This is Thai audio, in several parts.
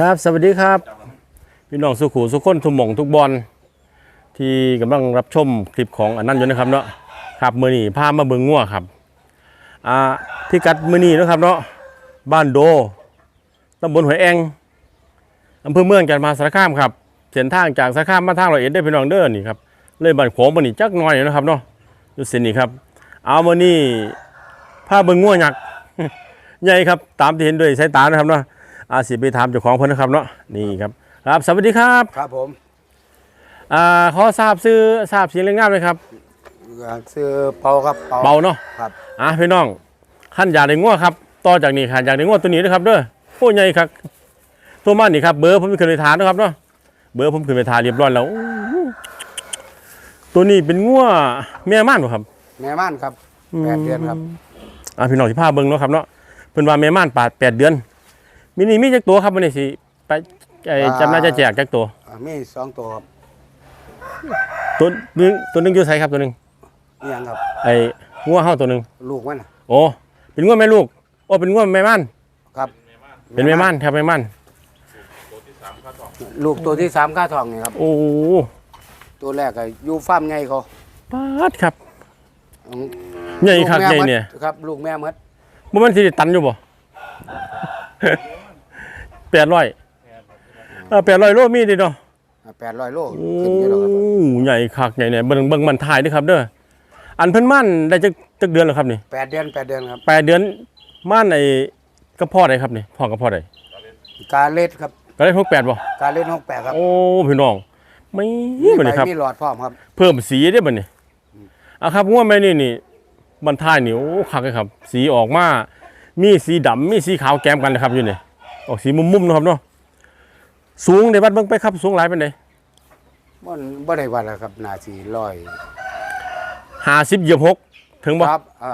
ครับ สวัสดีครับ พี่น้องสุขุสุขคนทุกหม่องทุกบอลที่กำลังรับชมคลิปของอันนั้นอยู่นะครับเนาะครับมือนีพามาเบิงงัวครับอ่าที่กัดมือนีนะครับเนาะบ้านโดตำบลหอยแองอำเภอเมืองจังหวัดมาสารคามครับเส้นทางจากสารคามมาทางร้อยเอ็ดได้พี่น้องเด้อนี่ครับเลยบ้านโขงบ้านนี้จักหน่อยนะครับเนาะอยู่เส้นนี้ครับ เอามือนี้พาเบิงงัวหยักใหญ่ครับตามที่เห็นด้วยสายตานะครับเนาะ อาสิไปถามเจ้าของเพิ่นนะครับเนาะนี่ครับครับสวัสดีครับครับผมอ่าขอทราบชื่อทราบเสียงเรียงงามเลยครับซื้อเปาครับเบาเนาะครับอะพี่น้องขั้นอยากได้งัวครับต่อจากนี้ค่ะอยากได้งัวตัวนี้นะครับเด้อโอ้ใหญ่ครับตัวมันนี่ครับเบอร์ผมขึ้นไปทานนะครับเนาะเบอร์ผมขึ้นไปทานเรียบร้อยแล้วอู้หูตัวนี้เป็นงัวแม่ม่านบ่ครับ แม่ม่านครับแปดเดือนครับอะพี่น้องที่พาเบิ่งเนาะครับเนาะเพิ่นว่าแม่ม่านปาดแปดเดือน มินี่มีจักตัวครับวันนี้สิไปไอ้จำน่าจะแจกจักตัวอ่ามีสองตัวครับตัวหนึงตัวหนึงอยู่ไสครับตัวหนึงนี่ยังครับ ไอ้งัวเฮาตัวหนึ่งลูกมันน่ะโอ้เป็นงัวแม่ลูกโอ้เป็นงัวแม่ม่านครับเป็นแม่ม่านครับแม่ม่านลูกตัวที่สามค่าทองนี่ครับ โอ้ตัวแรกก็อยู่ฟาร์มใหญ่เขาปาดครับอืมใหญ่ครับลูกใหญ่แม่มดเนี่ยครับ ลูกแม่มดบ่มันสิได้ตันอยู่บ่ แปดร้อยเออแปดร้อยโลมีดิเนาะแปดร้อยโลโอ้ขึ้นอยู่แล้วครับใหญ่คักใหญ่เนี่ยเบิ่งเบิ่งมันถ่ายเด้วยครับเด้ออันเพิ่นม่านได้จักจักเดือนแล้วครับนี่แปดเดือนแปดเดือนครับแปดเดือนม่านไอ้กระเพาะใดครับนี่พ่อกระเพาะใดกาเล็ดครับก็ได้พกแปดบ่กาเล็ดหกแปดครับโอ้พี่น้องไม่บัดนี้ครับมีหลอดพร้อมครับ เพิ่มสีได้บ่เนี่ยอะครับง่วงแม่นี่นี่บรรทายนี่โอ้คักเลยครับ สีออกมามีสีดำมีสีขาวแกมกันนะครับอยู่นี่ ออกสีมุมๆนะครับเนาะสูงในวัดเบิ่งไปครับ สูงหลายเป็นไดมันบ่ได้วัดแล้วครับนาสีร้อยห้าสิบเหยียบหกถึงบ่ครับอ่า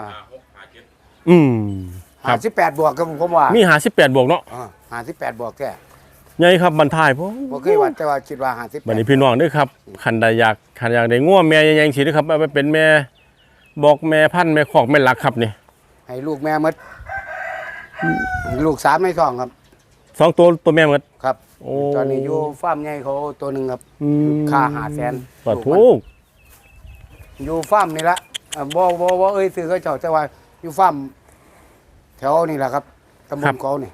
อืมครัห้าบสิบแปดบวกครับผมว่ามีห้าสิบแปดบวกเนาะอ่าห้าสิบแปดบวกแค่ใหญ่ครับบรรทายพวบ่เคยวัดแต่ว่าคิดว่าห้าสิบแปบัดดนี้พี่น้องเด้วยครับคันใดอยากคันอยากได้ง่วงแม่ใหญ่ๆสิเด้อครับเอาไปเป็นแม่บอกแม่พันธุ์แม่คอกแม่หลักครับนี่ให้ลูกแม่มดลูกสามในท้องครับ สองตัวตัวแม่หมดครับ โอ้ ตอนนี้อยู่ฟาร์มใหญ่เขาตัวหนึ่งครับ อืมค่าหาแสนปะลูทุมันกอยู่ฟาร์มนี่ละอ่าบ่บ่บ่เอ้ยซื้อเขาเจ้าแต่ว่าอยู่ฟาร์มแถวนี่แหละครับตำบลเขานี่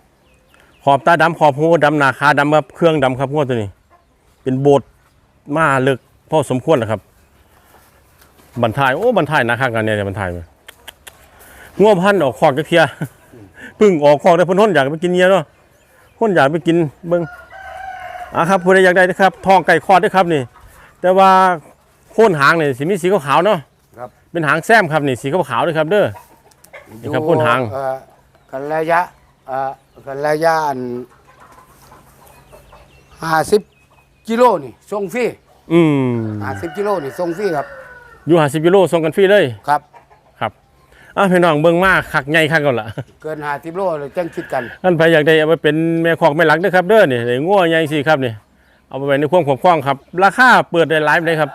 ขอบตาดำขอบหูดำหนาคาดำครับเครื่องดำครับงวดตัวนี้ เป็นโบดมาเลึกพอสมควรนะครับบรรทายโอ้บรรทายหนะครับกันเนี่ยบรรทายมาง่วพันธุ์ออกคอกจักเทียเพึ่งออกคอกได้เพิ่นทนอยากไปกินเนียเนาะ คนอยากไปกินเบิ่งอะครับผู้ใดอยากได้นะครับทองไก่คอดด้วยครับนี่ แต่ว่าโค่นหางนี่สีมีสีขาวๆเนาะครับ เป็นหางแซมครับนี่สีขาวๆด้วยครับเด้อ นี่ครับพ่นหาง เอ่อกันระยะเอ่อกันระยะอันห้าสิบกิโลนี่ส่งฟรีอืมห้าสิบกิโลนี่ส่งฟรีครับอยู่หาสิบกิโลส่งกันฟรีเลย ครับครับ อะพี่น้องเบิ่งมาคักใหญ่คักก่อนละเกินห้าสิบโลเลยจังคิดกันท่านใครอยากได้เอาไปเป็นแม่คอกแม่หลักนะครับเด้อนี่ได้งัวใหญ่สิครับนี่เอาไปไว้ในความขบคล้องครับ ราคาเปิดได้หลายปานใดครับ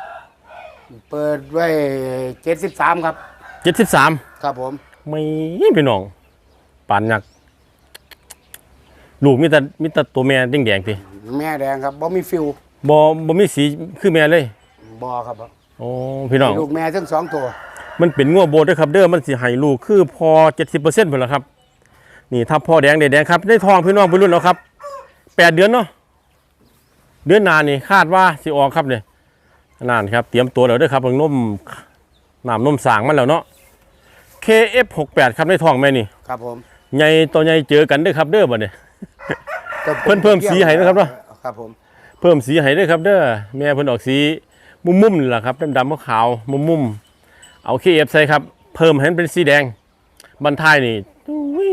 เปิดไว้เจ็ดสิบสามครับ73ครับผมไม่พี่น้องปานยักษ์ลูกมีแต่มีแต่ตัวแม่แดงๆติแม่แดงครับบ่มีฟิวบ่บ่มีสีคือแม่เลยบ่ครับโอ้พี่น้องลูกแม่ทั้งสองตัว มันเป็นงัวโบดด้วยครับเด้อมันสิให้ลูกคือพอ 70%พุ่นล่ะครับ นี่ถ้าพ่อแดงได้แดงครับได้ทองพี่น้องไปรุ่นแล้วครับแปดเดือนเนาะเดือนหน้านี่คาดว่าสิออกครับเนี่ยนั่นครับ เตรียมตัวแล้วเด้อครับเบิ่งนมน้ำนมสางมันแล้วเนาะ KF68 ครับในท้องแม่นี่ครับผมใหญ่ตัวใหญ่เจอกันเด้อครับเด้อบัดนี้แต่เพิ่นเพิ่มสีให้นะครับเนาะครับผมเพิ่มสีให้เด้อครับเด้อแม่เพิ่นออกสี มุมๆนี่แหละครับดำๆขาวๆมุมๆ เอา KF ใส่ครับ เพิ่มให้มันเป็นสีแดงบรรทายนี่อุ้ย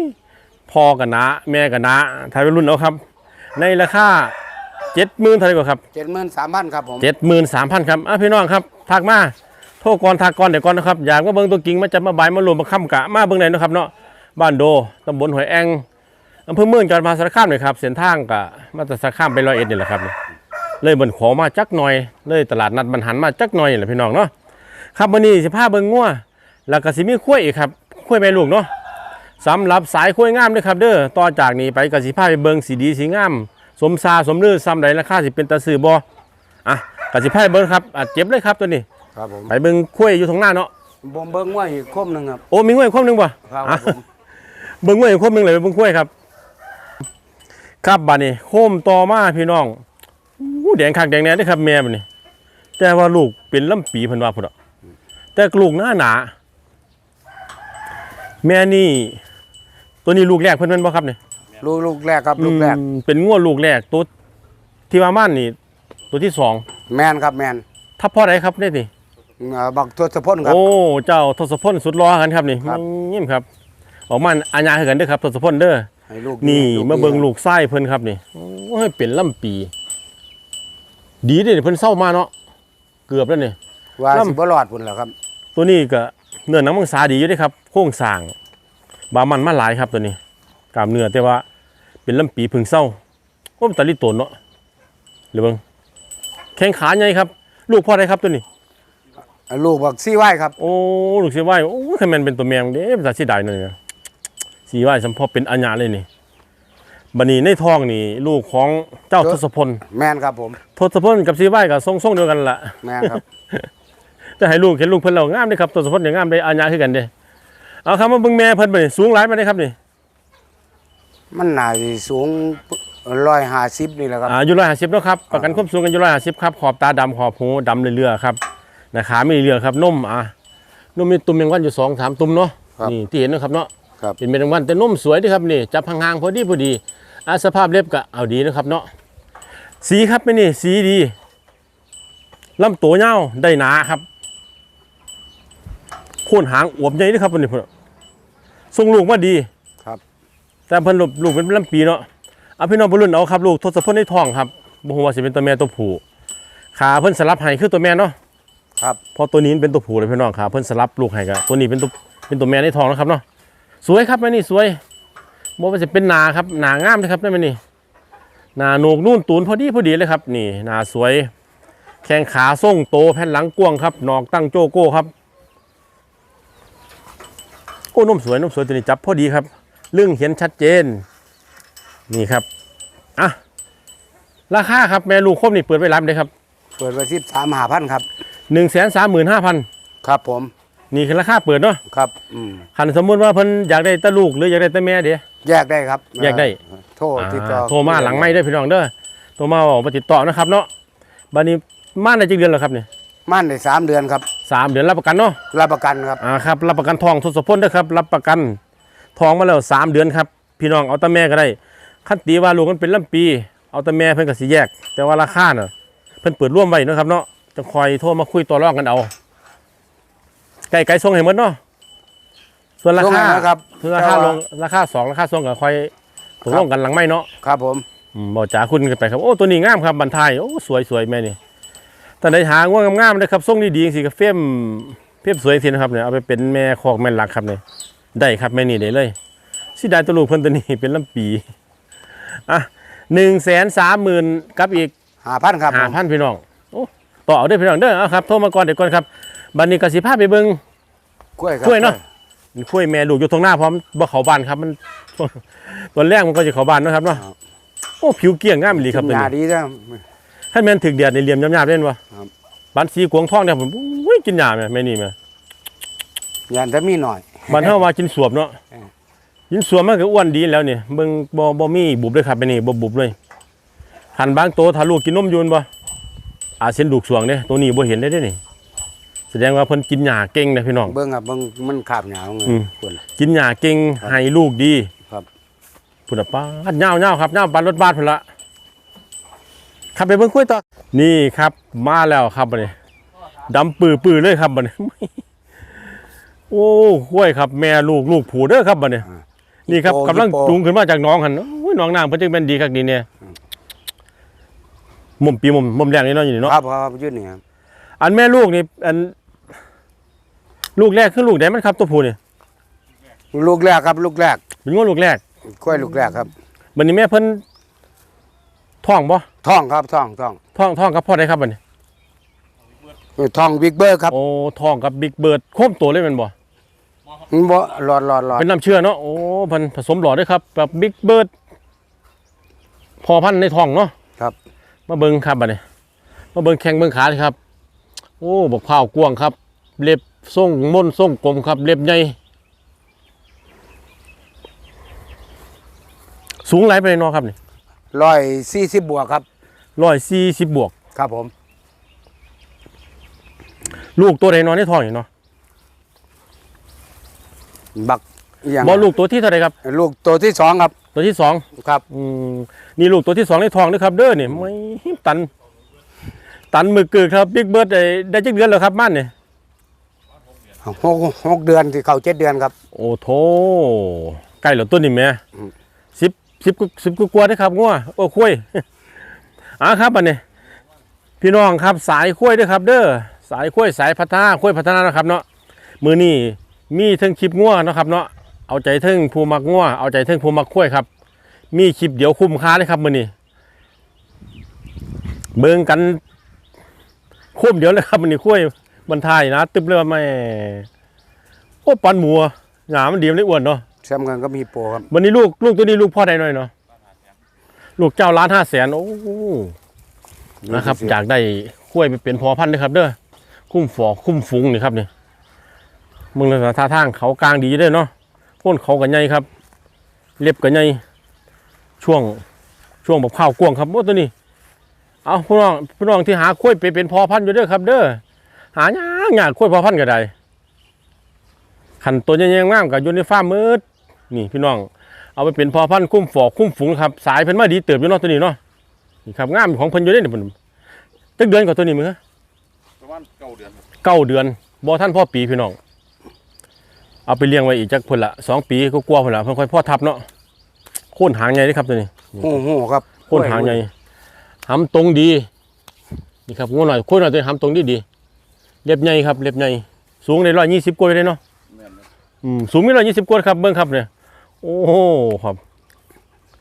พ่อกันนะ แม่กันนะทายวัยรุ่นเอาครับ ในราคา70,000เท่าไหร่กว่าครับเจ็ดหมื่นสามพันครับผม73,000ครับอะพี่น้องครับทักมาโทรก่อนทักก่อนเดี๋ยวก่อนนะครับ อยากมาเบิ่งตัวจริงมาจับมาบายมารวมมาค้ำกะมาเบิ่งไหนอยนะครับเนาะบ้านโดตำบลหอยแองอำเภอเมืองจังหวัดมหาสารคามเลยครับเส้นทางกะมาจากสารคามไปร้อยเอ็ดนี่แหละครับ เลยบนขอมาจักหน่อย เลยตลาดนัดบรรหันมาจักหน่อยนี่แหละพี่น้องเนาะ ครับวันนี้สิพาเบิ่งงัวแล้วก็สิมีข้วยอีกครับข้วยแม่ลูกเนาะสำหรับสายข้วยงามด้วยครับ เด้อต่อจากนี้ไปก็สิพาไปเบิ่งสีดีสีงาม สมซาสมลือซ้ำใดราคาสิเป็นตาซื้อบ่อะกสิพายเบิ่งครับอะเจ็บเลยครับตัวนี้ครับผมไปเบิ่งคุ้ยอยู่ตรงหน้าเนาะผมเบิ้งว่าอีกคมหนึ่งครับโอ้มีงวยคมหนึงบ่ครับอะผมเบิ่งงวยคมหนึงเลยไปเบิ่งคุ้ยครับ ครับบัดนี้โคมต่อมาพี่น้องอู้แดงคักแดงแน่เด้อครับแม่บัดนี้แต่ว่าลูกเป็นลำปีเพิ่นว่าพุ่นอะ แต่ลูกหน้าหนา แม่นี่ ตัวนี้ลูกแรกเพิ่นแม่นบ่ครับเนี่ยลูกลูกแรกครับลูกแรก อืมเป็นงัวลูกแรกตัวที่ว่าม่านนี่ ตัวที่สองแมนครับแมนทับพ่อใดครับเนี่ยนี่ เอ่อบักทศพลครับ โอ้ เจ้าทศพลสุดล้อกันครับนี่ครับยิ้มครับ ออกมาอาญาให้กันเด้อครับทศพลเด้อ ให้ลูกนี่ลูกมาเบิ่งลูกไส้เพิ่นครับนี่โอ้ยเป็นลำปี ดีเด้เพิ่นเศร้ามาเนาะเกือบแล้วนี่ ว่าลำสิบ่รอดพุ่นแหละครับ ตัวนี้ก็เนื้อหนังมังสาดีอยู่เด้ครับโครงสร้างบามันมาหลายครับตัวนี้กล้ามเนื้อแต่ว่าเป็นลำปีพึ่งเศร้าโอ้มันตะลิโตนเนาะเดี๋ยวเบิ่งแข้งขาใหญ่ครับ ลูกพ่อได้ครับตัวนี้ ลูกบักซี่ไว้ครับ โอ้ลูกเสียไหวโอ้คะแนนเป็นตัวแมงเด้ภาษาสีดายหน่อยนะสีไหวสัมพอเป็นอัญญาเลยนี่บันนี้ในท้องนี่ลูกของเจ้าทศพล แมนครับผม ทศพลกับสีไหวกับทรงทรงๆเดียวกันละแมนครับ จะให้ลูกเห็นลูกเพิ่นเรางามเด้ครับทศพลอย่างงามได้อัญญาคือกันเด้เอาครับมาเบิ่งแม่เพิ่นไปสูงหลายมาได้ครับนี่มันน่าสิสูงร้อยห้าสิบนี่แหละครับอ่าอยู่ร้อยห้าสิบเนาะครับประกันควบสูงกันอยู่ร้อยห้าสิบครับขอบตาดำขอบหูดำเรื่อยๆครับหนะขาไม่เรื่อยๆครับนุ่มอะนุ่มมีตุ่มแมงวันอยู่สองสามตุ่มเนาะครับนี่ที่เห็นเนาะครับเนาะครับเป็นเม็ดรางวัลแต่นุ่มสวยดีครับนี่จับห่างๆพอดีพอดีอาสภาพเล็บก็เอาดีนะครับเนาะสีครับไม่นี่สีดีลำตัวเงาวได้หนาครับ โคนหางอวบใหญ่ด้วยครับวันนี้เพิ่นทรงลูกมาดีครับ แต่เพิ่นลูกลูกเป็นลำปีเนาะเอาพี่น้องบรุ่นเอาครับลูกทศพลในท้องครับบ่ฮู้ว่าสิเป็นตัวแม่ตัวผู้ขาเพิ่นสลับให้คือตัวแม่เนาะครับเพอตัวนี้เป็นตัวผู้เลยพี่น้องขาเพิ่นสลับลูกให้ก็ตัวนี้เป็นตัวเป็นตัวแม่ในท้องนะครับเนาะสวยครับแม่นี่สวยบ่ว่าจะเป็นหนาครับหนางามเลยครับนั่นมันนี่หนาโหนกนุ่นตูนพอดีพอดีเลยครับ นี่หนาสวย แข้งขาส่งโตแผ่นหลังกว้างครับหนอกตั้งโจโก้ครับโอ้นมสวยนมสวยตัวนี้จับพอดีครับเรื่องเห็นชัดเจน นี่ครับอะราคาครับแม่ลูกคมนี่เปิดไว้รับเลยครับเปิดไว้สิบสามหาพันครับหนึ่งแสนสามหมื่นห้าพันครับผมนี่คือราคาเปิดเนาะครับอืมคันสมมติว่าเพิ่นอยากได้แตะลูกหรืออยากได้แตะแม่เดี๋ยวแยกได้ครับแยกได้เอ่อโทรติดต่ออ่าโทรมาหลังไม่ได้อพี่น้องเด้อโทรมาบอกมาติดต่อนะครับเนาะบัดนี้มาในจักเดือนแล้วครับเนี่ยมั่นได้สามเดือนครับ สามเดือนรับประกันเนาะรับประกันครับอ่าครับรับประกันทองทศพลเด้อครับรับประกันทองมาแล้วสามเดือนครับ พี่น้องเอาแตะแม่ก็ได้ขั้นตีว่าลูกมันเป็นลำปี เอาแตะแม่เพิ่นก็สิแยก แต่ว่าราคาเนาะเพิ่นเปิดร่วมไว้เนาะครับเนาะจะคอยโทรมาคุยต่อรองกันเอาไก่ไก่ส่งให้หมดเนาะส่วนราส่งคาให้นะครับส่วนราคาลงราคาสองราคาส่งก็คอยตกลงกันหลังไม่เนาะครับผมอืมบอกจ๋าคุณกันไปครับโอ้ตัวนี้งามครับบันทายโอ้สวยสวยแม่นี่แต่ในหาง่วงงามๆเลยครับทรงดีๆสิกับเฟียมเฟียมสวยสินะครับเนี่ยเอาไปเป็นแม่คอกแม่หลักครับเนี่ยได้ครับแม่นี่ได้เลยสิได้ตัวลูกเพิ่นตัวนี้เป็นลำปีอะหนึ่งแสนสามหมื่นกับอีกหาพันครับห้าผมพันพี่น้องโอ้ต่อเอาเด้อพี่น้องเด้อเอาครับโทรมาก่อนเดี๋ยวก่อนครับบัดนี้กสิภาพไปเบิ่งกล้วยครับกล้วยเนาะคุยแม่ลูกอยู่ตรงหน้าพร้อมบ่เขาบ้านครับมันตอนแรกมันก็จะเขาบ้านเนาะครับเนาะโอ้ผิวเกลี้ยงงามอีหลีครับตัวหนี้นาดีจ้ะ ถ้าแม่นถึกแดดในเหลี่ยมยำๆเล่นวะครับ บ้านสีกวงทองเนี่ยผมอุ้ยกินหยาแม่แม่นี่แม่ยันจะมีหน่อย บ้านเฮาว่ากินสวบเนาะเออ กินสวบมันก็อ้วนดีแล้วนี่เบิ่งบ่บ่มีบุบเลยครับแม่นี่บ่บุบเลยหันบางโตถ้าลูกกินนมอยูนบ่อาจสิเห็นลูกสวงเด้ตัวนี้บ่เห็นได้เด้นี่ แสดงว่าเพิ่นกินหญ้าเก่งนะพี่น้อง เบิ้งครับเบิ้งมันขาบหนาวไงอืมคนกินหญ้าเก่งครับให้ลูกดีครับ พุ่นน่ะป้าดยาวๆครับยาวปานรถบัสพุ่นละ ขับไปเบิ่งคุยต่อ นี่ครับ มาแล้วครับบัดนี้ดำปื้อๆเลยครับบัดนี้ โอ้ห้วยครับ แม่ลูกลูกผูเด้อครับบัดนี้อ่านี่ครับฮิปโปกำลังฮิปโปจูงขึ้นมาจากหน้องหันโอ้ยหน้องน้ำเพิ่นจังเป็นดีคักดีเนี่ยมุมปีมุมมุมแรกนี่เนาะอยู่นี่เนาะครับครับยืดนี่ครับอันแม่ลูกนี่อัน ลูกแรกคือลูกไหนมันครับ ตัวผู้นี่ลูกแรกครับ ลูกแรกเป็นงวลูกแรกกล้วยลูกแรกครับ บัดนี้แม่เพิ่น ท้องบ่ท่องครับท่องท่องท้องท้องกับพ่อได้ครับบัดนี้ท่องบิ๊กเบอร์ครับโอ้ท้องกับบิ๊กเบิร์ดโค้มตัวเลยแม่นบ่มันบ่หลอดหลอดหลอดเป็นน้ำเชื่อเนาะโอ้เพันผสมหลอดด้วยครับแบบบิ๊กเบิร์ดพอพันธุ์ในท้องเนาะครับ มาเบิ่งครับบัดนี้มาเบิ่งแข้งเบิ่งขาเลยครับ โอ้บักพร้าวกว้างครับ เล็บทรงม่นทรงกลมครับ เล็บใหญ่สูงหลายไปเนาะครับนี่ ร้อยสี่สิบบวกครับ ร้อยสี่สิบบวก ครับผม ลูกตัวใดนอนในท้องอยู่เนาะบักอหย่างบอลูกตัวที่เท่าไหรครับ ลูกตัวที่สองครับ ตัวที่สองครับ อืมนี่ลูกตัวที่สองในท้องนะครับ เด้อนี่ไม่ตัน ตันมือเกิดครับบิ๊กเบิร์ดได้ได้จักเดือนแล้วครับมันเนี่ยหกหกเดือนที่เขาเจ็ดเดือนครับ โอ้โถใกล้แล้วต้นนี่แม่อืมสิบ สิบกว่าสิบกว่าๆนะครับงัวโอ้คุยอ่าครับอันนี้พี่น้องครับสายคุยด้วยครับ เด้อสายคุยสายพัฒนาคุยพัฒนานะครับเนาะมือนี่มีเทิงคลิปงัวเนาะครับเนาะเอาใจเทิงผูมักงัวเอาใจเทิงผูมักคุยครับ มีคลิปเดี๋ยวคุ้มค่าเลยครับมือนี้เบิ่งกันคุ้มเดี๋ยวเลยครับมือนี้คุยบรรทายนะตึบเลยว่าไม่โอ้ปันหมัวหงามันดีมันได้อ้วนเนาะ แซมกันก็มีโปรครับวันนี้ลูกลูกตัวนี้ลูกพ่อใดหน่อยเนาะลูกเจ้าล้านห้าแสนโอ้โหนะครับอยากได้คุ้ยไปเป็นพอพันธุ์ด้วยครับ เด้อคุ้มฝอคุ้มฝูงนี่ครับนี่มึงเลยท่าทางเขากลางดีเด้อเนาะพ่นเขากันใหญ่ครับ เล็บกันใหญ่ช่วงช่วงแบบข้าวกวางครับโอ้ตัวนี้ เอาพี่น้องพี่น้องที่หาคุ้ยไปเป็นพอพันธุ์อยู่เด้อครับ เด้อหายากยากคุ้ยพอพันธุ์ก็ได้ขันตัวใหญ่ๆงามกับอยู่ในฟาร์มมืด นี่พี่น้อง เอาไปเป็นพอพันธุ์คุ้มฝอกคุ้มฝูงครับ สายเพิ่นมาดีเติบอยู่เนาะตัวนี้เนาะนี่ครับงามของเพิ่นอยู่ได้นี่เพิ่นตึกเดือนกับตัวนี้มึงฮะประมาณเก้าเดือนครับเก้าเดือนบ่ท่านพ่อปีพี่น้อง เอาไปเลี้ยงไว้อีกจักเพิ่นละสองปีก็กลัวาเพิ่นละเพิ่นค่อยพ่อทับเนาะโค่นหางใหญ่เด้อครับตัวนี้โอ้โหครับโค่นหางใหญ่หำตรงดีนี่ครับงูหน่อยโค่นหน่อยตัวนี้หำตรงดีดีเล็บใหญ่ครับเล็บใหญ่สูงในร้อยยี่สิบกว่าเลยเนาะแม่นเลยอืมสูงมีร้อยยี่สิบกว่าครับเบิ่งครับเนี่ย โอ้โหครับ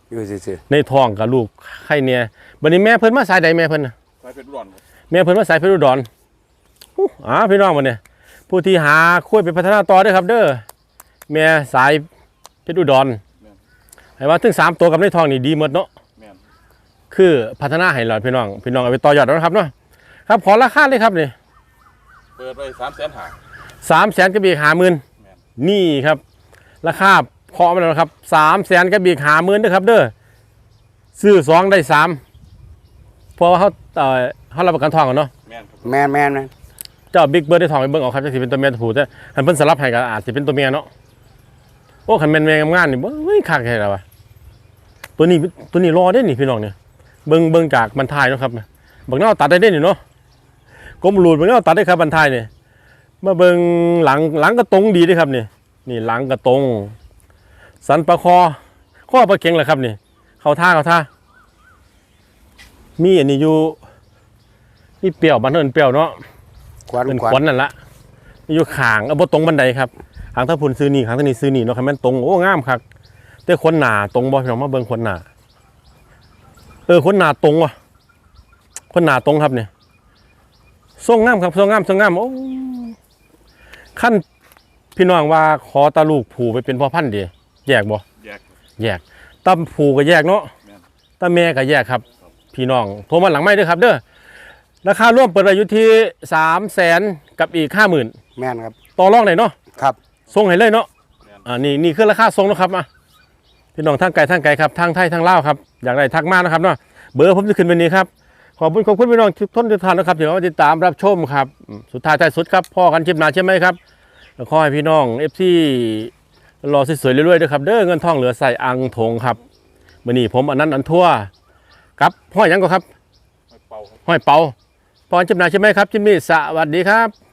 อยู่ซื่อในท้องกับลูกไข่เนี่ยบัดนี้แม่เพิ่นมาสายใดแม่เพิ่นน่ะสายเพชรอุดรครับแม่เพิ่นมาสายเพชรอุดรอู้อ่าพี่น้องบัดเนี่ยผู้ที่หาคุยไปพัฒนาต่อเด้อครับ เด้อแม่สายเพชรอุดรให้ว่าถึงสามตัวกับในท้องนี่ดีหมดเนาะ แม่นคือพัฒนาให้หลอดพี่น้องพี่น้องเอาไปต่อยอดเอานะครับเนาะครับขอราคาเลยครับนี่เปิดไว้สามแสนหา สามแสนกับอีกหาหมื่นแม่น นี่ครับ ราคา เคาะมาแล้วนะครับสามแสนกับอีกหาหมื่นนะครับ เด้อซื้อสองได้สามเพราะว่าเขาเอ่อเขารับประกันทองกันเนาะแม่นครับๆแมนแมนแมนเจ้าบิ๊กเบิร์ดได้ทองไปเบิ่งเอาครับจะสิเป็นตัวเมียตัวผู้แต่คันเพิ่นสลับให้ก็อาจสิเป็นตัวเมียเนาะโอ้คันแม่นแม่งามๆนี่บ่เฮ้ยคักแท้แล้ววะตัวนี้ตัวนี้รอได้นี่พี่น้องเนี่ยเบิ่งเบิ่งจากบรรทายเนาะครับบักเน่าตัดได้เด้นี่เนาะกลมหลุดบักเน่าตัดได้ครับบรรทายนี่มาเบิ่งหลังหลังก็ตรงดีเด้ครับนี่นี่หลังก็ตรง สันปลาคอข้อปลาเข็งแหละครับนี่ เข้าท่าเข้าท่ามีอันนี้อยู่นี่เปรี้ยวบ้านเอิ้นเปรี้ยวเนาะควันเป็นควันขวัญนั่นละอยู่ขางเอาบ่ตรงบันไดครับขางถ้าพุ่นซื้อนี่ขางถ้านี่ซื้อนี่เนาะครับแม่นตรงโอ้งามครับแต่คนหนาตรงบ่พี่น้องมาเบิ่งคนหนาเออคนหนาตรงว่ะคนหนาตรงครับเนี่ยทรงงามครับทรงงามทรงงามโอ้ขั้นพี่น้องว่าขอตาลูกผูไปเป็นพ่อพันธุ์ดี แยกบ่แยกแยกตาผูก็แยกเนาะแม่นตาแม่ก็แยกครับ พี่น้องโทรมาหลังไม่ด้วยครับเด้อราคาร่วมเปิดไว้อยู่ที่สามแสนกับอีกห้าหมื่นแมนครับต่อรองไหนอยเนาะครับส่งให้เลยเนาะอ่านี่นี่คือราคาส่งเนาะครับอะพี่น้องทางไกลทางไกลครับทางไทยทางลาวครับอยากได้ทักมานะครับเนาะเบอร์ผมจะขึ้นวันนี้ครับขอบคุณขอบคุณพี่น้องทุกท่านทุกท่านนะครับที่มาติดตามรับชมครับอืมสุดท้ายท้ายสุดครับพ่อกันชิมหนาใช่ไหมครับแล้วขอให้พี่น้องเอฟซี รอสวยๆเรื่อยๆด้วยครับเด้อเงินทองเหลือใส่อังถงครับมื่อนี้ผมอันนั้นอันทั่วครับห้อยหยังก็ครับไม่เป่าครับห้อยเปาพรจำหน่ายใช่ไหมครับจิมมี่สวัสดีครับ